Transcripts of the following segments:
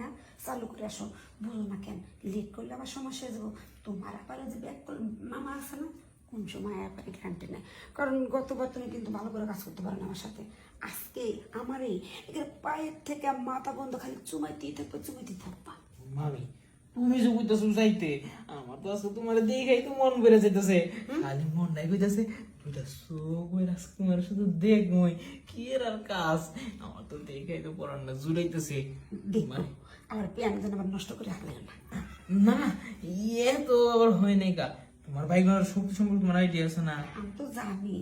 না চালু করে আসো। বুঝো না কেন লেট করলে আবার সমস্যা হয়ে যাব তোমার আবার যে ব্যাক মামা আছে না? কোন সময় আপনি গ্যারান্টি নেয় কারণ গতবার তুমি কিন্তু ভালো করে কাজ করতে পারো না আমার সাথে। আজকে আমার এই পায়ের থেকে মাথা বন্ধ, খালি চুমাইতেই থাকবে, চুমাইতেই থাকবা। মামি তুমি যে কইতাছো যাইতে আমার তো আজকে তোমার দেখাই তো মন বেড়ে যাইতেছে। খালি মন নাই কইতাছে দুইটা চোখ ওই রাজকুমার শুধু দেখ মই কি এর আর কাজ? আমার তো দেখাই তো পড়ান না জুড়াইতেছে। দেখো আমার প্যান যেন আবার নষ্ট করে রাখলে না। না ইয়ে তো আবার হয় নাই কা তোমার বাইকের শক্তি সম্পর্কে তোমার আইডিয়া আছে না? আমি তো জানি।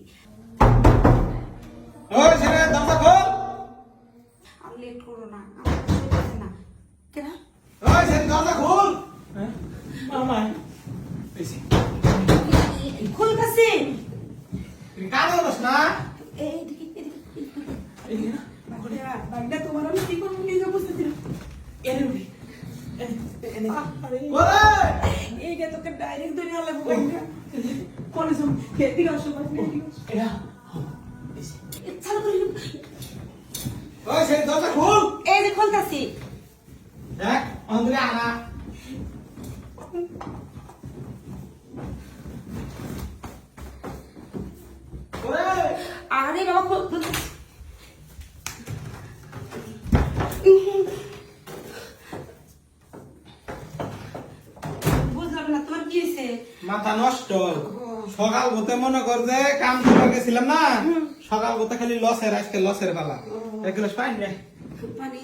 খুলতেছি তুই কাজ করছ না? বাগদা তোমার আমি কি করব? নিজে বুঝতেছি এনে উঠি। এইটা তোকে ডাইরেক্ট দুনিয়া লাগবো কোন এদিকে আসো এ, চালু করে। ওই ছেলে দরজা খোল! এই যে খুলতেছি দেখ অন্ধরে আনা। আরে বাবা খুল খুল- বুঝলাম না তোমার কি হয়েছে? মাথা নষ্ট। সকাল হতে মনে কর যে কাম গেছিলাম না সকাল হতে খালি লসের আজকে লসের বেলা। এক গ্লাস পানি নে। পানি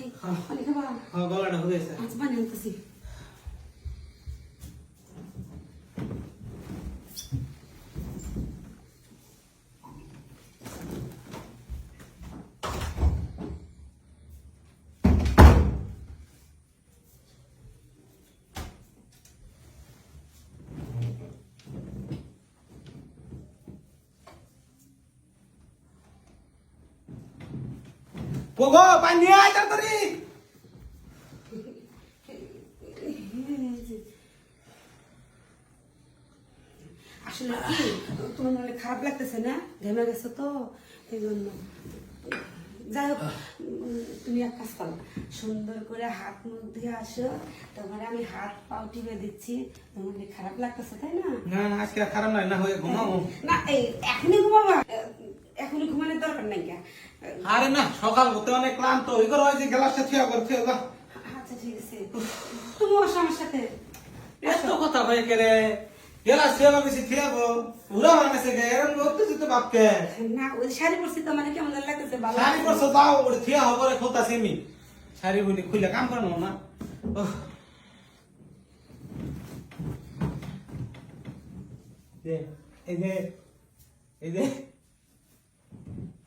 পানি খাবা? হ্যাঁ গলাটা হয়েছে আজ পানি আনতেছি। পোগো পানি নিয়ে আয় তাড়াতাড়ি। আসলে কি তোমার মনে খারাপ লাগতেছে না? ঘেমে গেছো তো? এই জন্য। যাই হোক তুমি এক কাজ করো সুন্দর করে হাত মুখ দিয়ে আসো। তোমার আমি হাত পাও টিপে দিচ্ছি। তোমার খারাপ লাগতেছে তাই না? না না আজকে খারাপ নাই না হয়ে ঘুমাবো। না এই এখনই ঘুমাবা। এখনই ঘুমানোর দরকার নাই কে? আরে না সকাল হতে অনেক ক্লান্ত ওই করে ওই যে গ্লাসটা থিয়া করে থিয়া যা আচ্ছা ঠিক আছে। তুমি বসো আমার সাথে। এত কথা হয়ে গেলা সেবা বেশি থিয়াবো পুরা মানে গে এরকম লোকতে যেতে বাপকে না ওই শাড়ি পরছি তো মানে কেমন লাগতেছে ভালো শাড়ি পরছো ওরে থিয়া বলি খুলে কাম করে না ওহ। দে, এই যে এই যে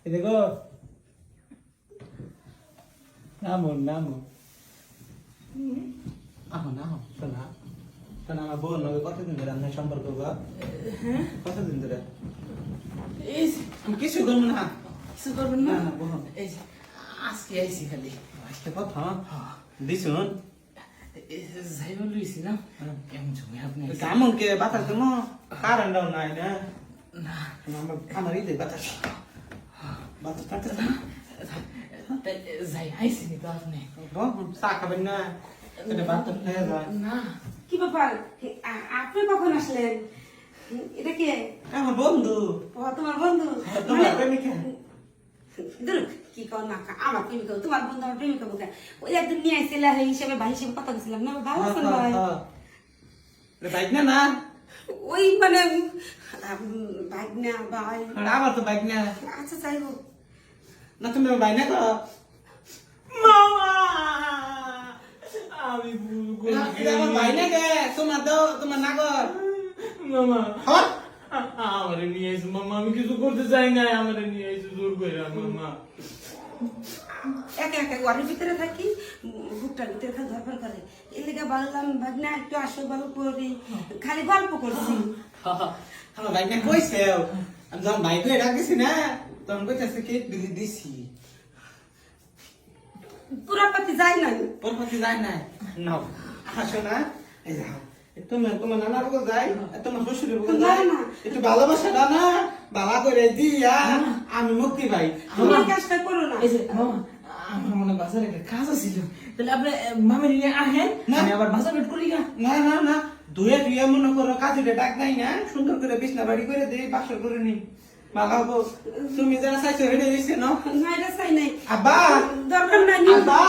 এই যে গো। নামো নামো আহো না আহো শোনা শোনা আমার বোন নবে কতদিন ধরে আপনার সম্পর্ক গো কতদিন ধরে কিছু করব না কিছু করবেন না না, না, বহন। এই আজকে আইছি খালি আজকে কথা দিছুন যাইব লইছিলাম কেমন ছবি আপনি কেমন কে বাতাস দেবো কারেন্টও নাই না আমার আমার বাতাস বাতাস যাই আইসিনি তো আপনি চা খাবেন না না কি ব্যাপার আপনি কখন আসলেন এটা কে আমার বন্ধু ও তোমার বন্ধু তোমার প্রেমিকা কি কর না আমার প্রেমিকা তোমার বন্ধু আমার প্রেমিকা বোকা ওই একদিন নিয়ে আসছিল এই হিসেবে ভাই হিসেবে কথা বলছিলাম না ভালো আছেন ভাই বাইক না না ওই মানে বাইক না ভাই আমার তো বাইক না আচ্ছা যাই হোক না তুমি বাইক না তো মামা আমি ভুল করেছি আমার ভাই না কে তোমার দাও তোমার নাগর। মামা হ্যাঁ আমারে নিয়ে এসো মামা আমি কিছু করতে চাই না আমারে নিয়ে এসো জোর করে মামা। একা একা ঘরের ভিতরে থাকি বুকটার ভিতরে খালি ধরফর করে। এর লেগে বললাম ভাগ না একটু আসো গল্প করি। খালি গল্প করছি। আমার বাইক না কইছে আমি যখন বাইক নিয়ে রাখিছি না তোমাকে চাষে কে বিলি দিছি। পুরা পাতি যায় নাই। পুরা পাতি যায় নাই? নাও হাসো না। এই যাও হ্যাঁ। তোমার তোমার নানা বগল যাই তোমার শ্বশুরের বগল যাই একটু ভালোবাসা না না বাবা করে দিয়া আমি মুক্তি পাই। আমার কাজটা করো না। এই যে আমার মনে বাজারে একটা কাজ ছিল তাহলে আপনি মামি নিয়ে আহেন আমি আবার বাজার বেট করি না না না। ধুয়ে ধুয়ে মনে করো কাজে ডাক নাই না সুন্দর করে বিছনা বাড়ি করে দেই বাসর করে নিই। मागा बो तुम्ही जरा सासरे ना? नाही रसाय नाही. आबा! दरम्यान नाही. आबा!